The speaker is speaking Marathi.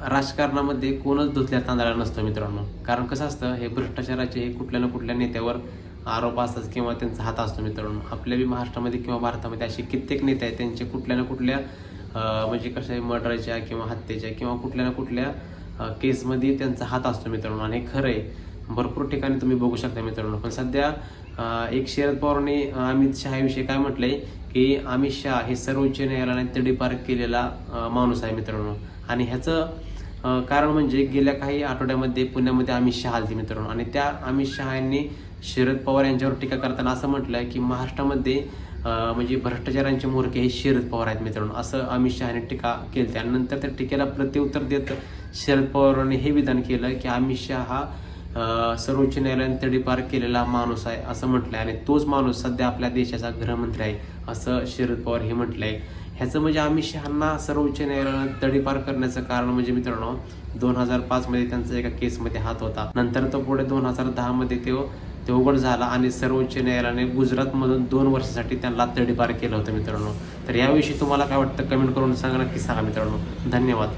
राजकारणामध्ये कोणच धुतल्या तांदळा नसतं मित्रांनो. कारण कसं असतं हे भ्रष्टाचाराचे हे कुठल्या ना कुठल्या नेत्यावर आरोप असतात किंवा त्यांचा हात असतो मित्रांनो. आपल्या बी महाराष्ट्रामध्ये किंवा भारतामध्ये असे कित्येक नेते आहेत त्यांचे कुठल्या ना कुठल्या म्हणजे कसं आहे मर्डरच्या किंवा हत्येच्या किंवा कुठल्या ना कुठल्या केसमध्ये त्यांचा हात असतो मित्रांनो. आणि खरं आहे भरपूर ठिकाणी तुम्ही बघू शकता मित्रांनो. पण सध्या एक शरद पवारांनी अमित शहाविषयी काय म्हटलंय की अमित शहा हे सर्वोच्च न्यायालयाने तडीपार केलेला माणूस आहे मित्रांनो. आणि ह्याचं कारण म्हणजे गेल्या काही आठवड्यामध्ये पुण्यामध्ये अमित शहा आलते मित्रांनो. आणि त्या अमित शहा यांनी शरद पवार यांच्यावर टीका करताना असं म्हटलंय की महाराष्ट्रामध्ये म्हणजे भ्रष्टाचारांचे मोरके हे शरद पवार आहेत मित्रांनो. असं अमित शहाने टीका केली त्यानंतर त्या टीकेला प्रत्युत्तर देत शरद पवारांनी हे विधान केलं की अमित शहा हा सर्वोच्च न्यायालयाने तडीपार केलेला माणूस आहे असं म्हटलंय. आणि तोच माणूस सध्या आपल्या देशाचा गृहमंत्री आहे असं शरद पवार हे म्हटलंय. ह्याचं म्हणजे अमित शहांना सर्वोच्च न्यायालयानं तडीपार करण्याचं कारण म्हणजे मित्रांनो दोन हजार पाच मध्ये त्यांचा एका केसमध्ये हात होता. नंतर तो पुढे दोन हजार दहा मध्ये तो ते उघड झाला आणि सर्वोच्च न्यायालयाने गुजरातमधून दोन वर्षासाठी त्यांना तडीपार केलं होतं मित्रांनो. तर याविषयी तुम्हाला काय वाटतं? कमेंट करून सांगा नक्की सांगा मित्रांनो. धन्यवाद.